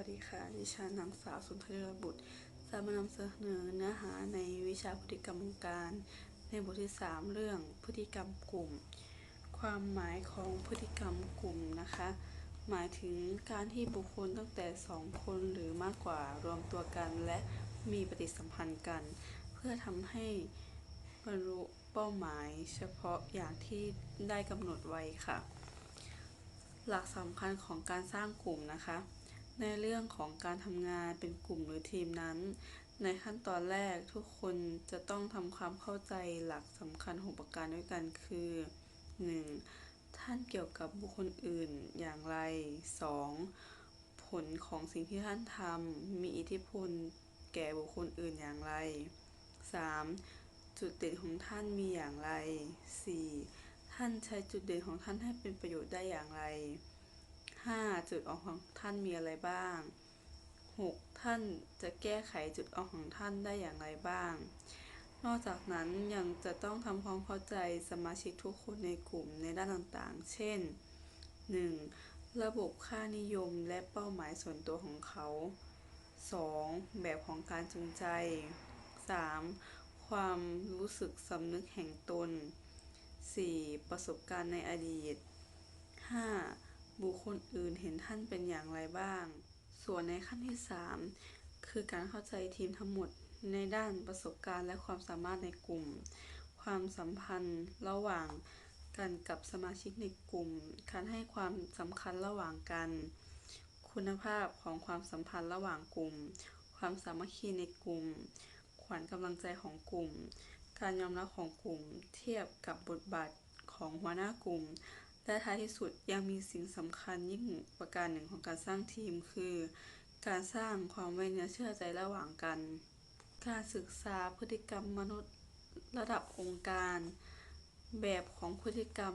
วัสดีค่ะ ดิฉันนางสาวสุนทรีรบุตรจะมานำเสนอเนื้อหาในวิชาพฤติกรรมองค์การ ในบทที่ 3 เรื่องพฤติกรรมกลุ่ม ความหมายของพฤติกรรมกลุ่มนะคะ หมายถึงการที่บุคคลตั้งแต่ 2 คนหรือมากกว่ารวมตัวกัน และมีปฏิสัมพันธ์กัน เพื่อทำให้บรรลุเป้าหมายเฉพาะอย่างที่ได้กำหนดไว้ค่ะ หลักสำคัญของการสร้างกลุ่มนะคะ ในเรื่องของการทำงานเป็นกลุ่มหรือทีมนั้น ในขั้นตอนแรกทุกคนจะต้องทำความเข้าใจหลักสำคัญ 6 ประการด้วยกันคือ 1. ท่านเกี่ยวกับบุคคลอื่นอย่างไร 2. ผลของสิ่งที่ท่านทำมีอิทธิพลแก่บุคคลอื่นอย่างไร 3. จุดเด่นของท่านมีอย่างไร 4. ท่านใช้จุดเด่นของท่านให้เป็นประโยชน์ได้อย่างไร 5. จุดอ่อนของท่านมีอะไรบ้าง 6. ท่านจะแก้ไขจุดอ่อนของท่านได้อย่างไรบ้าง นอกจากนั้นยังจะต้องทำความเข้าใจสมาชิกทุกคนในกลุ่มในด้านต่างๆ เช่น 1. ระบบค่านิยมและเป้าหมายส่วนตัวของเขา 2. แบบของการจูงใจ 3. ความรู้สึกสำนึกแห่งตน 4. ประสบการณ์ในอดีต 5. บุคคลอื่นเห็นท่านเป็นอย่างไรบ้าง ส่วนในขั้นที่ 3 คือการเข้าใจทีมทั้งหมดในด้านประสบการณ์และความสามารถในกลุ่ม ความสัมพันธ์ระหว่างกันกับสมาชิกในกลุ่ม การให้ความสำคัญระหว่างกัน คุณภาพของความสัมพันธ์ระหว่างกลุ่ม ความสามัคคีในกลุ่ม ขวัญกำลังใจของกลุ่ม การยอมรับของกลุ่ม เทียบกับบทบาทของหัวหน้ากลุ่ม และท้ายที่สุดยังมีสิ่งสำคัญยิ่งประการหนึ่งของการสร้างทีมคือ การสร้างความไว้เนื้อเชื่อใจระหว่างกัน การศึกษาพฤติกรรมมนุษย์ระดับองค์การ แบบของพฤติกรรม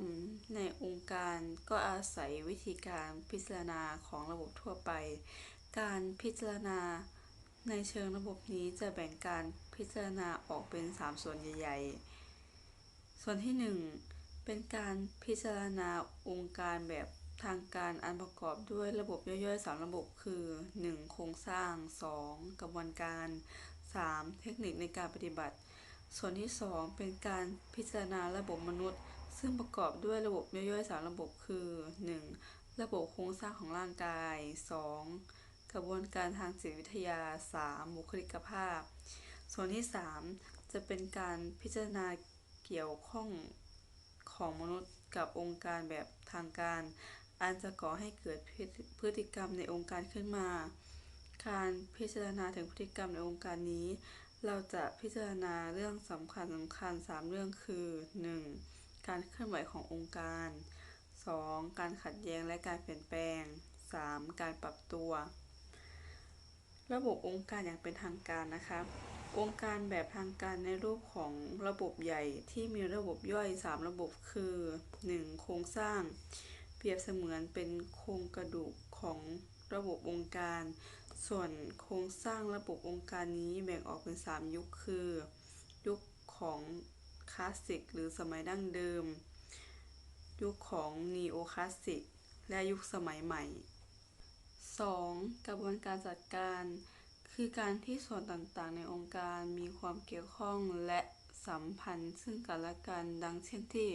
ในองค์การก็อาศัยวิธีการพิจารณาของระบบทั่วไป การพิจารณาในเชิงระบบนี้จะแบ่งการพิจารณาออกเป็น 3 ส่วนใหญ่ ๆ ส่วนที่ 1 เป็นการพิจารณาองค์การแบบทางการอันประกอบด้วยระบบย่อยๆ 3 ระบบคือ 1. โครงสร้าง 2. กระบวนการ 3. เทคนิคในการปฏิบัติ ส่วนที่ 2 เป็นการพิจารณาระบบมนุษย์ ซึ่งประกอบด้วยระบบย่อยๆ 3 ระบบคือ 1. ระบบโครงสร้างของร่างกาย 2. กระบวนการทางจิตวิทยา 3. บุคลิกภาพ ส่วนที่ 3 จะเป็นการพิจารณาเกี่ยวข้อง ของมนุษย์กับองค์การแบบทางการ อันจะก่อให้เกิดพฤติกรรมในองค์การขึ้นมา การพิจารณาถึงพฤติกรรมในองค์การนี้ เราจะพิจารณาเรื่องสำคัญสำคัญ 3 เรื่องคือ 1. การเคลื่อนไหวขององค์การ 2. การขัดแย้งและการเปลี่ยนแปลง 3. การปรับตัว ระบบองค์การอย่างเป็นทางการนะคะ องค์การแบบทางการในรูปของระบบใหญ่ที่มีระบบย่อย 3 ระบบคือ 1. โครงสร้าง เปรียบเสมือนเป็นโครงกระดูกของระบบองค์การ ส่วนโครงสร้างระบบองค์การนี้แบ่งออกเป็น 3 ยุคคือ ยุคของคลาสสิกหรือสมัยดั้งเดิม ยุคของนีโอคลาสสิกและยุคสมัยใหม่ 2. กระบวนการจัดการ คือการที่ส่วนต่างๆ ในองค์การมีความเกี่ยวข้องและสัมพันธ์ ซึ่งกันและกันดังเช่นที่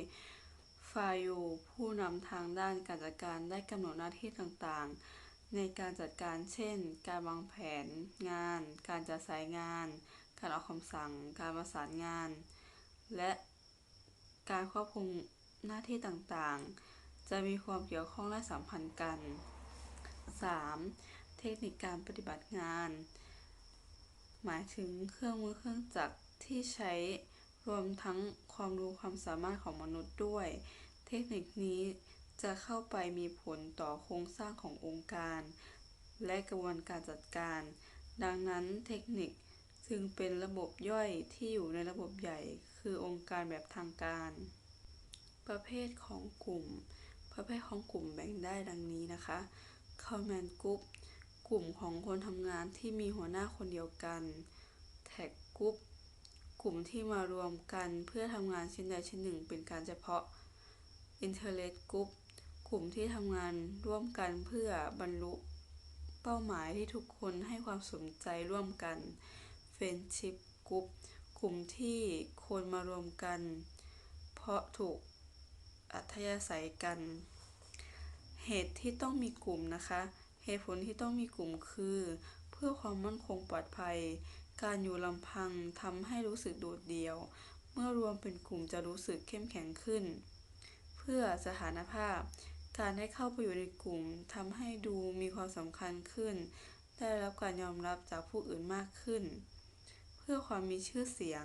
ฟาโยผู้นำทางด้านการจัดการได้กำหนดหน้าที่ต่างๆ ในการจัดการเช่น การวางแผนงาน การจัดสายงาน การออกคำสั่ง การประสานงาน และการควบคุมหน้าที่ต่างๆ จะมีความเกี่ยวข้องและสัมพันธ์กัน 3. เทคนิคการปฏิบัติงาน หมายถึงเครื่องมือเครื่องจักรที่ใช้รวมทั้งความรู้ความสามารถของมนุษย์ด้วย เทคนิคนี้จะเข้าไปมีผลต่อโครงสร้างขององค์การ และกระบวนการจัดการ ดังนั้นเทคนิคจึงเป็นระบบย่อยที่อยู่ในระบบใหญ่ คือองค์การแบบทางการ ประเภทของกลุ่ม ประเภทของกลุ่มแบ่งได้ดังนี้นะคะ Command Group กลุ่มของคนทำงานที่มีหัวหน้าคนเดียวกัน Tag Group กลุ่มที่มารวมกันเพื่อทำงานชิ้นใดชิ้นหนึ่งเป็นการเฉพาะ Interest Group กลุ่มที่ทำงานร่วมกันเพื่อบรรลุ เป้าหมายที่ทุกคนให้ความสนใจร่วมกัน Friendship Group กลุ่มที่คนมารวมกัน เพราะถูกอัธยาศัยกัน เหตุที่ต้องมีกลุ่มนะคะ เหตุผลที่ต้องมีกลุ่มคือ เพื่อความมั่นคงปลอดภัย การอยู่ลำพังทำให้รู้สึกโดดเดี่ยว เมื่อรวมเป็นกลุ่มจะรู้สึกเข้มแข็งขึ้น เพื่อสถานภาพ การได้เข้าไปอยู่ในกลุ่มทำให้ดูมีความสำคัญขึ้น ได้รับการยอมรับจากผู้อื่นมากขึ้น เพื่อความมีชื่อเสียง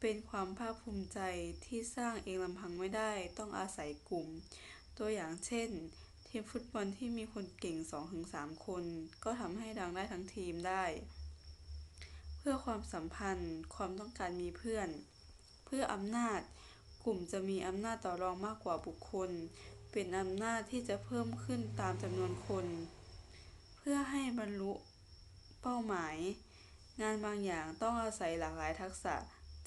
เป็นความภาคภูมิใจที่สร้างเองลำพังไม่ได้ต้องอาศัยกลุ่ม ตัวอย่างเช่น ทีมฟุตบอลที่มีคนเก่ง 2-3 คน ก็ทำให้ดังได้ทั้งทีมได้ เพื่อความสัมพันธ์ ความต้องการมีเพื่อน เพื่ออำนาจ กลุ่มจะมีอำนาจต่อรองมากกว่าบุคคล เป็นอำนาจที่จะเพิ่มขึ้นตามจำนวนคน เพื่อให้บรรลุเป้าหมาย งานบางอย่างต้องอาศัยหลากหลายทักษะ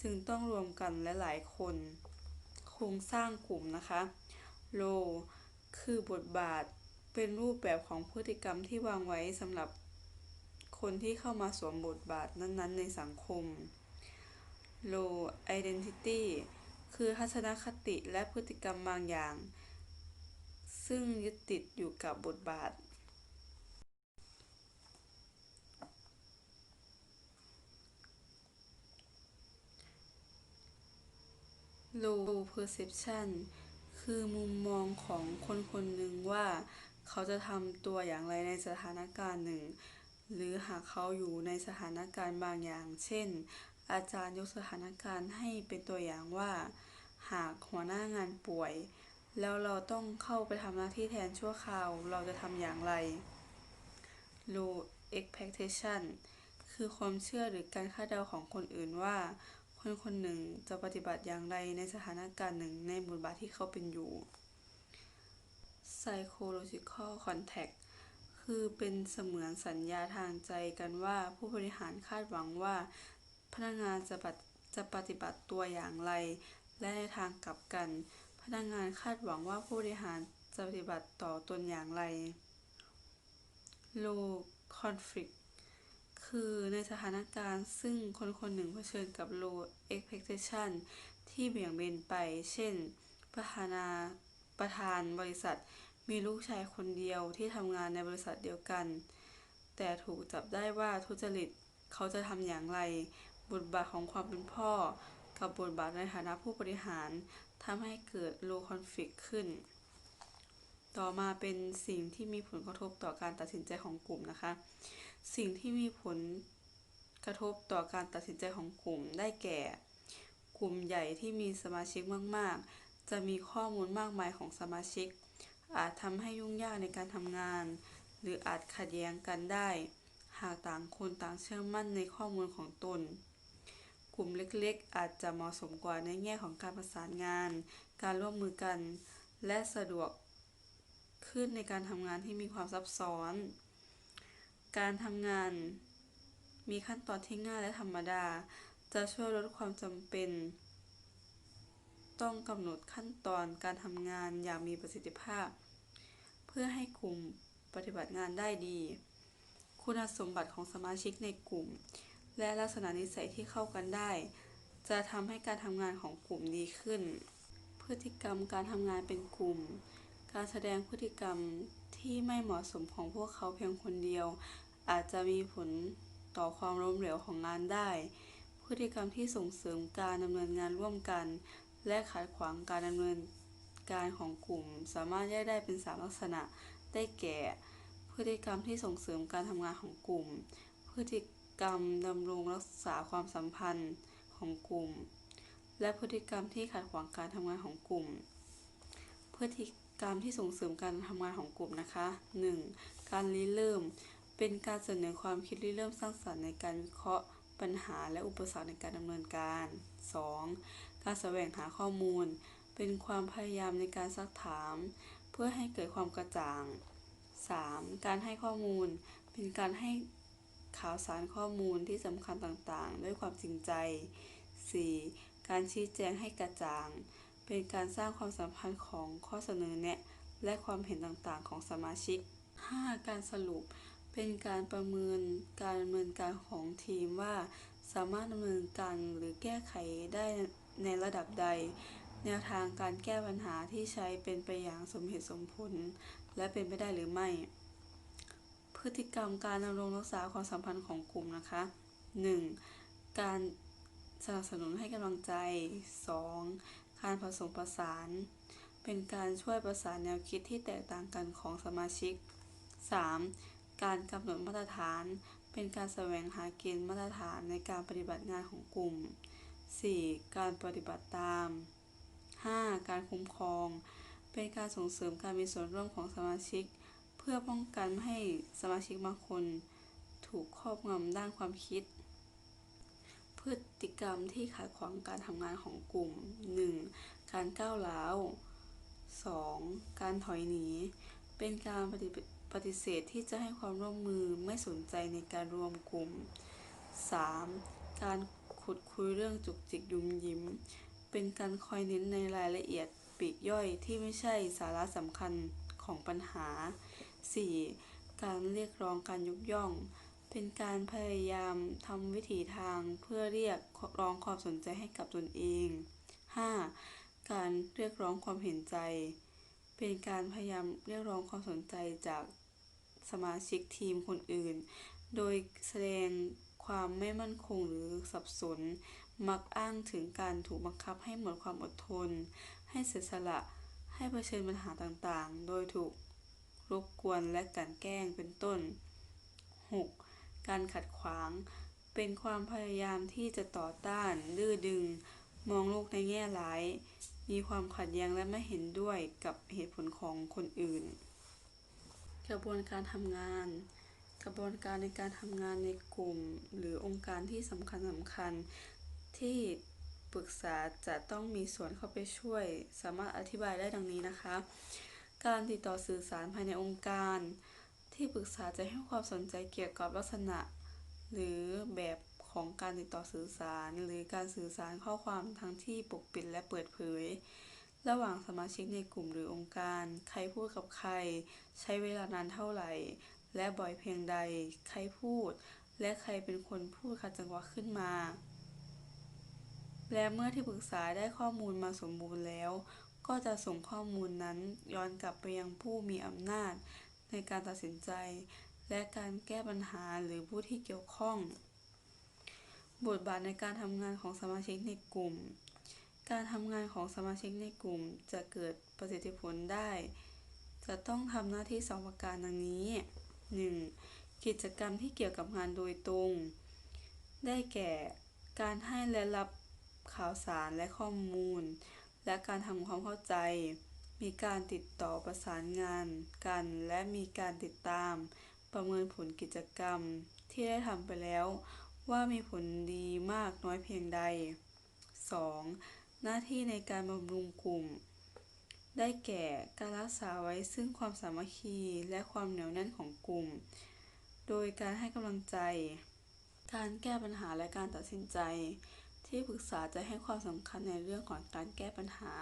จึงต้องรวมกันและหลายคน โครงสร้างกลุ่มนะคะโล คือบทบาทเป็นรูปแบบของพฤติกรรมที่วางไว้สำหรับคนที่เข้ามาสวมบทบาทนั้น ๆ ในสังคมโล identity คือทัศนคติและพฤติกรรมบางอย่าง ซึ่งยึดติดอยู่กับบทบาท low perception คือมุมมองของคนคนหนึ่งว่าเขาจะทำตัวอย่างไรในสถานการณ์หนึ่ง หรือหากเขาอยู่ในสถานการณ์บางอย่าง เช่น อาจารย์ยกสถานการณ์ให้เป็นตัวอย่างว่า หากหัวหน้างานป่วย แล้วเราต้องเข้าไปทำหน้าที่แทนชั่วคราว เราจะทำอย่างไร low expectation คือความเชื่อหรือการคาดเดาของคนอื่นว่า คนคนหนึ่งจะปฏิบัติอย่างไรในสถานการณ์หนึ่งในบทบาทที่เขาเป็นอยู่ psychological contact คือเป็นเสมือนสัญญาทางใจกันว่าผู้บริหารคาดหวังว่า พนักงานจะปฏิจะปฏิบัติตัวอย่างไร และในทางกลับกัน พนักงานคาดหวังว่าผู้บริหารจะปฏิบัติต่อตนอย่างไร low conflict คือในสถานการณ์ซึ่งคนคนหนึ่งเผชิญกับ low expectation ที่เบี่ยงเบนไป เช่น ประธานาประธานบริษัทมีลูกชายคนเดียวที่ทำงานในบริษัทเดียวกัน แต่ถูกจับได้ว่าทุจริตเขาจะทำอย่างไร บทบาทของความเป็นพ่อ กับบทบาทในฐานะผู้บริหารทำให้เกิด low conflict ขึ้น ต่อมาเป็นสิ่งที่มีผลกระทบต่อการตัดสินใจของกลุ่มนะคะ สิ่งที่มีผลกระทบต่อการตัดสินใจของกลุ่มได้แก่ กลุ่มใหญ่ที่มีสมาชิกมาก ๆ จะมีข้อมูลมากมายของสมาชิก อาจทำให้ยุ่งยากในการทำงาน หรืออาจขัดแย้งกันได้ หากต่างคนต่างเชื่อมั่นในข้อมูลของตน กลุ่มเล็ก ๆ อาจจะเหมาะสมกว่าในแง่ของการประสานงาน การร่วมมือกัน และสะดวกขึ้นในการทำงานที่มีความซับซ้อน การทำงาน มีขั้นตอนที่ง่ายและธรรมดา จะช่วยลดความจำเป็น ต้องกำหนดขั้นตอนการทำงานอย่างมีประสิทธิภาพ เพื่อให้กลุ่มปฏิบัติงานได้ดี คุณสมบัติของสมาชิกในกลุ่ม และลักษณะนิสัยที่เข้ากันได้ จะทำให้การทำงานของกลุ่มดีขึ้น พฤติกรรมการทำงานเป็นกลุ่ม การแสดงพฤติกรรม ที่ไม่เหมาะสมของพวกเขาเพียงคนเดียว อาจจะมีผลต่อความล้มเหลวของงานได้ พฤติกรรมที่ส่งเสริมการดำเนินงานร่วมกัน และขัดขวางการดำเนินการของกลุ่ม สามารถแยกได้เป็นสามลักษณะได้แก่ พฤติกรรมที่ส่งเสริมการทำงานของกลุ่ม พฤติกรรมดำรงรักษาความสัมพันธ์ของกลุ่ม และพฤติกรรมที่ขัดขวางการทำงานของกลุ่ม พฤติ กรรมที่ส่งเสริมการทำงานของกลุ่มนะคะ 1. การริเริ่ม เป็นการเสนอความคิดริเริ่มสร้างสรรค์ในการวิเคราะห์ปัญหาและอุปสรรคในการดำเนินการ 2. การแสวงหาข้อมูล เป็นความพยายามในการซักถาม เพื่อให้เกิดความกระจ่าง 3. การให้ข้อมูล เป็นการให้ข่าวสารข้อมูลที่สำคัญต่างๆ ด้วยความจริงใจ 4. การชี้แจงให้กระจ่าง เป็นการสร้างความสัมพันธ์ของข้อเสนอแนะ และความเห็นต่างๆ ของสมาชิก 5. การสรุป เป็นการประเมินการดำเนินการของทีมว่า สามารถดำเนินการหรือแก้ไขได้ในระดับใด แนวทางการแก้ปัญหาที่ใช้เป็นไปอย่างสมเหตุสมผล และเป็นไปได้หรือไม่ พฤติกรรมการดำรงรักษาความสัมพันธ์ของกลุ่มนะคะ 1. การสนับสนุนให้กำลังใจ 2. การผสมผสาน เป็นการช่วยประสานแนวคิดที่แตกต่างกันของสมาชิก 3. การกำหนดมาตรฐาน เป็นการแสวงหาเกณฑ์มาตรฐานในการปฏิบัติงานของกลุ่ม 4. การปฏิบัติตาม 5. การคุ้มครอง เป็นการส่งเสริมการมีส่วนร่วมของสมาชิก เพื่อป้องกันไม่ให้สมาชิกบางคน ถูกครอบงำด้านความคิด ติกรรมที่ขัดขวางการทำงานของกลุ่ม 1. การก้าวร้าว 2. การถอยหนี เป็นการปฏิปฏิเสธที่จะให้ความร่วมมือไม่สนใจในการรวมกลุ่ม 3. การขุดคุยเรื่องจุกจิกยุมยิ้ม เป็นการคอยเน้นในรายละเอียดปีกย่อยที่ไม่ใช่สาระสำคัญของปัญหา 4. การเรียกร้องการยกย่อง เป็นการพยายามทำวิถีทางเพื่อเรียกร้องความสนใจให้กับตนเอง 5. การเรียกร้องความเห็นใจ เป็นการพยายามเรียกร้องความสนใจจากสมาชิกทีมคนอื่น โดยแสดงความไม่มั่นคงหรือสับสน มักอ้างถึงการถูกบังคับให้หมดความอดทน ให้เสียสละ ให้เผชิญปัญหาต่างๆ โดยถูกรบกวนและกลั่นแกล้งเป็นต้น 6. การขัดขวาง เป็นความพยายามที่จะต่อต้านดื้อดึง มองโลกในแง่ร้าย มีความขัดแย้งและไม่เห็นด้วยกับเหตุผลของคนอื่น กระบวนการทำงาน กระบวนการในการทำงานในกลุ่ม หรือองค์การที่สำคัญสำคัญที่ปรึกษาจะต้องมีส่วนเข้าไปช่วย สามารถอธิบายได้ดังนี้นะคะ การติดต่อสื่อสารภายในองค์การ ที่ปรึกษาจะให้ความสนใจเกี่ยวกับลักษณะ หรือแบบของการติดต่อสื่อสาร หรือการสื่อสารข้อความทั้งที่ปกปิดและเปิดเผย ระหว่างสมาชิกในกลุ่มหรือองค์การ ใครพูดกับใคร ใช้เวลานานเท่าไหร่ และบ่อยเพียงใด ใครพูด และใครเป็นคนพูดขัดจังหวะขึ้นมา และเมื่อที่ปรึกษาได้ข้อมูลมาสมบูรณ์แล้ว ก็จะส่งข้อมูลนั้นย้อนกลับไปยังผู้มีอำนาจ ในการตัดสินใจ และการแก้ปัญหาหรือผู้ที่เกี่ยวข้อง บทบาทในการทำงานของสมาชิกในกลุ่ม การทำงานของสมาชิกในกลุ่มจะเกิดประสิทธิผลได้ จะต้องทำหน้าที่สองประการดังนี้ 1. กิจกรรมที่เกี่ยวกับงานโดยตรง ได้แก่ การให้และรับข่าวสารและข้อมูล และการทำความเข้าใจ มีการติดต่อประสานงานกัน และมีการติดตาม ประเมินผลกิจกรรม ที่ได้ทำไปแล้ว ว่ามีผลดีมากน้อยเพียงใด 2. หน้าที่ในการบำรุงกลุ่ม ได้แก่การรักษาไว้ซึ่งความสามัคคีและความเหนียวแน่นของกลุ่ม โดยการให้กำลังใจ การแก้ปัญหาและการตัดสินใจ ที่ปรึกษาจะให้ความสำคัญในเรื่องของการแก้ปัญหา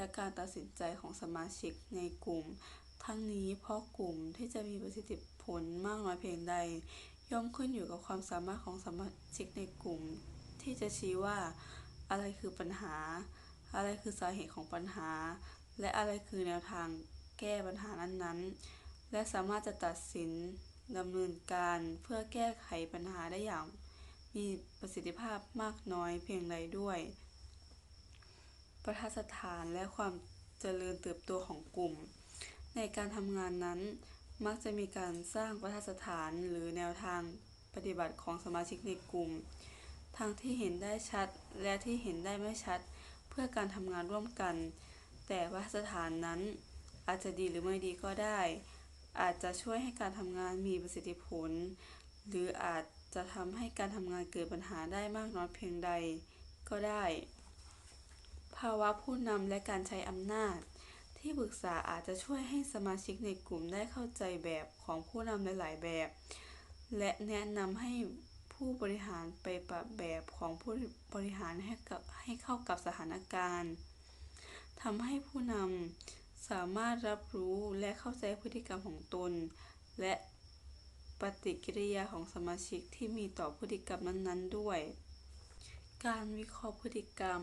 และการตัดสินใจของสมาชิกในกลุ่ม ทั้งนี้เพราะกลุ่มที่จะมีประสิทธิผลมากน้อยเพียงใด ย่อมขึ้นอยู่กับความสามารถของสมาชิกในกลุ่ม ที่จะชี้ว่า อะไรคือปัญหา อะไรคือสาเหตุของปัญหา และอะไรคือแนวทางแก้ปัญหานั้นๆ และสามารถจะตัดสินดำเนินการเพื่อแก้ไขปัญหาได้อย่างมีประสิทธิภาพมากน้อยเพียงใดด้วย ประทัดฐานและความเจริญเติบโตของกลุ่ม ในการทำงานนั้น มักจะมีการสร้างประทัดฐานหรือแนวทางปฏิบัติของสมาชิกในกลุ่ม ทั้งที่เห็นได้ชัดและที่เห็นได้ไม่ชัด เพื่อการทำงานร่วมกัน แต่ประทัดฐานนั้น อาจจะดีหรือไม่ดีก็ได้ อาจจะช่วยให้การทำงานมีประสิทธิผล หรืออาจจะทำให้การทำงานเกิดปัญหาได้มากน้อยเพียงใดก็ได้ ภาวะผู้นำและการใช้อำนาจ ที่ปรึกษาอาจจะช่วยให้สมาชิกในกลุ่มได้เข้าใจแบบของผู้นำหลาย ๆ แบบ และแนะนำให้ผู้บริหารไปปรับแบบของผู้บริหารให้กับให้เข้ากับสถานการณ์ทำให้ผู้นำสามารถรับรู้และเข้าใจพฤติกรรมของตน และปฏิกิริยาของสมาชิกที่มีต่อพฤติกรรมนั้น ๆ ด้วย การวิเคราะห์พฤติกรรม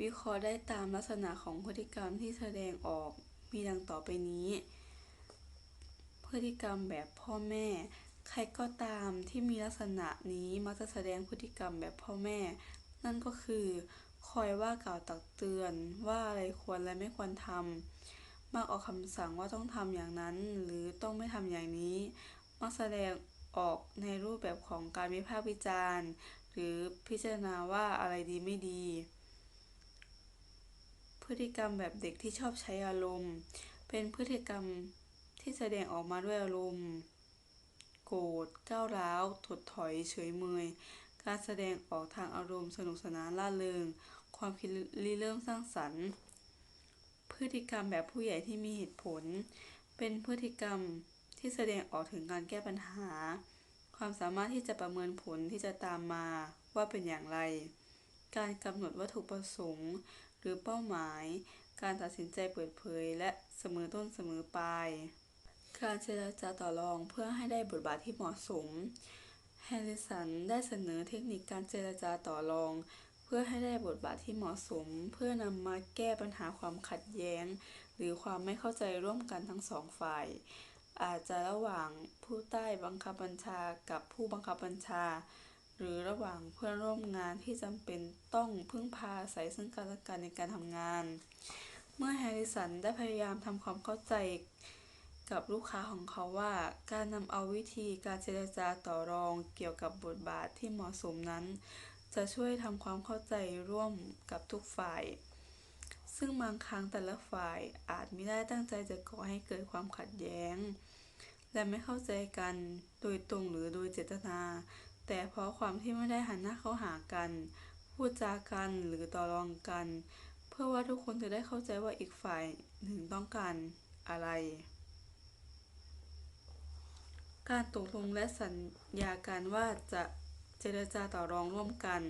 วิเคราะห์ได้ตามลักษณะของพฤติกรรมที่แสดงออกมีดังต่อไปนี้ พฤติกรรมแบบพ่อแม่ ใครก็ตามที่มีลักษณะนี้มักจะแสดงพฤติกรรมแบบพ่อแม่ นั่นก็คือคอยว่ากล่าวตักเตือนว่าอะไรควรและไม่ควรทำมักออกคำสั่งว่าต้องทำอย่างนั้น หรือต้องไม่ทำอย่างนี้ มักแสดงออกในรูปแบบของการวิพากษ์วิจารณ์ หรือพิจารณาว่าอะไรดีไม่ดี พฤติกรรมแบบเด็กที่ชอบใช้อารมณ์ เป็นพฤติกรรมที่แสดงออกมาด้วยอารมณ์ โกรธก้าวร้าวถดถอยเฉยเมย การแสดงออกทางอารมณ์สนุกสนานร่าเริง ความคิดริเริ่มสร้างสรรค์ พฤติกรรมแบบผู้ใหญ่ที่มีเหตุผล เป็นพฤติกรรมที่แสดงออกถึงการแก้ปัญหา ความสามารถที่จะประเมินผลที่จะตามมาว่าเป็นอย่างไร การกำหนดวัตถุประสงค์ หรือเป้าหมาย การตัดสินใจเปิดเผย และเสมอต้นเสมอปลาย การเจรจาต่อรองเพื่อให้ได้บทบาทที่เหมาะสม แฮร์ริสันได้เสนอเทคนิคการเจรจาต่อรอง เพื่อให้ได้บทบาทที่เหมาะสม เพื่อนำมาแก้ปัญหาความขัดแย้ง หรือความไม่เข้าใจร่วมกันทั้งสองฝ่าย อาจจะระหว่างผู้ใต้บังคับบัญชากับผู้บังคับบัญชา หรือระหว่างเพื่อนร่วมงานที่จำเป็นต้องพึ่งพาอาศัยซึ่งกันและกันในการทำงาน เมื่อแฮร์ริสันได้พยายามทำความเข้าใจกับลูกค้าของเขาว่าการนำเอาวิธีการเจรจาต่อรองเกี่ยวกับบทบาทที่เหมาะสมนั้น จะช่วยทำความเข้าใจร่วมกับทุกฝ่าย ซึ่งบางครั้งแต่ละฝ่ายอาจไมิได้ตั้งใจจะก่อให้เกิดความขัดแย้ง และไม่เข้าใจกันโดยตรงหรือโดยเจตนา แต่เพราะความที่ไม่ได้หันหน้าเข้าหากัน พูดจากันหรือต่อรองกัน เพื่อว่าทุกคนจะได้เข้าใจว่าอีกฝ่ายหนึ่งต้องการอะไร การตกลงและสัญญากันว่าจะเจรจาต่อรองร่วมกัน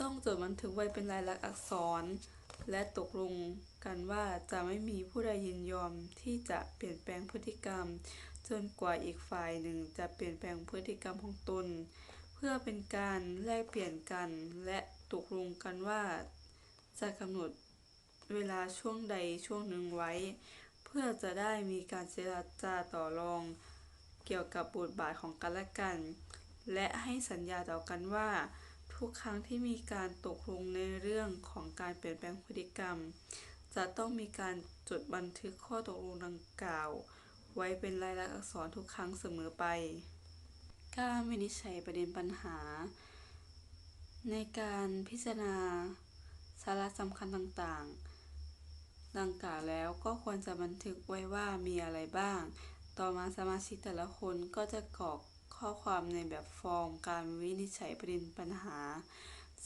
ต้องจดบันทึกไว้เป็นลายลักษณ์อักษร และตกลงกันว่าจะไม่มีผู้ใดยินยอมที่จะเปลี่ยนแปลงพฤติกรรม จนกว่าอีกฝ่ายหนึ่งจะเปลี่ยนแปลงพฤติกรรมของตน เพื่อเป็นการแลกเปลี่ยนกัน และตกลงกันว่า จะกำหนดเวลาช่วงใดช่วงหนึ่งไว้ เพื่อจะได้มีการเจรจาต่อรอง เกี่ยวกับบทบาทของกันและกัน และให้สัญญาต่อกันว่า ทุกครั้งที่มีการตกลงในเรื่องของการเปลี่ยนแปลงพฤติกรรม จะต้องมีการจดบันทึกข้อตกลงดังกล่าว ไว้เป็นลายลักษณ์อักษรทุกครั้งเสมอไป การวินิจฉัยประเด็นปัญหา ในการพิจารณาสาระสำคัญต่างๆ ดังกล่าวแล้วก็ควรจะบันทึกไว้ว่ามีอะไรบ้าง ต่อมาสมาชิกแต่ละคนก็จะกรอก ข้อความในแบบฟอร์มการวินิจฉัยประเด็นปัญหา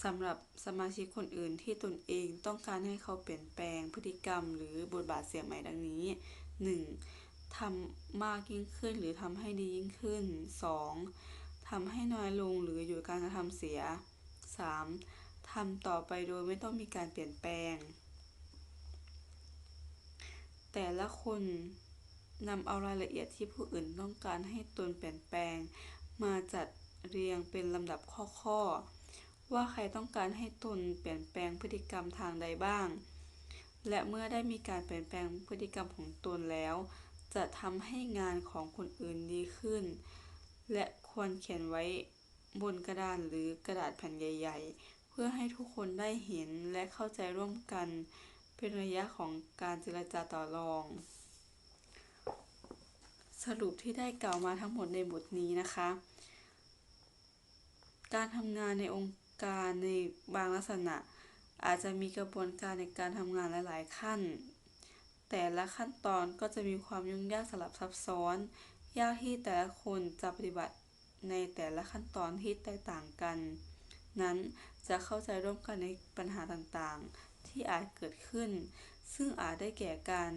สำหรับสมาชิกคนอื่นที่ตนเองต้องการให้เขาเปลี่ยนแปลงพฤติกรรม หรือบทบาทเสียใหม่ดังนี้ 1. ทำมากยิ่งขึ้นหรือทำให้ดียิ่งขึ้น 2. ทำให้น้อยลงหรือหยุดการกระทำเสีย 3. ทำต่อไปโดยไม่ต้องมีการเปลี่ยนแปลง แต่ละคน นำเอารายละเอียดที่ผู้อื่นต้องการให้ตนเปลี่ยนแปลง มาจัดเรียงเป็นลำดับข้อๆ ว่าใครต้องการให้ตนเปลี่ยนแปลงพฤติกรรมทางใดบ้าง และเมื่อได้มีการเปลี่ยนแปลงพฤติกรรมของตนแล้ว จะทำให้งานของคนอื่นดีขึ้น และควรเขียนไว้บนกระดานหรือกระดาษแผ่นใหญ่ ๆ เพื่อให้ทุกคนได้เห็นและเข้าใจร่วมกัน เป็นระยะของการเจรจาต่อรอง สรุปที่ได้กล่าวมาทั้งหมดในบทนี้นะคะ การทำงานในองค์การในบางลักษณะ อาจจะมีกระบวนการในการทำงานหลาย ๆ ขั้น แต่ละขั้นตอนก็จะมีความยุ่งยากสลับซับซ้อน ยากที่แต่ละคนจะปฏิบัติในแต่ละขั้นตอนที่แตกต่างกัน นั้นจะเข้าใจร่วมกันในปัญหาต่างๆ ที่อาจเกิดขึ้น ซึ่งอาจได้แก่การ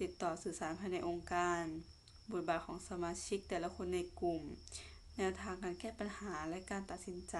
ติดต่อสื่อสารภายในองค์การ บทบาทของสมาชิกแต่ละคนในกลุ่ม แนวทางการแก้ปัญหาและการตัดสินใจ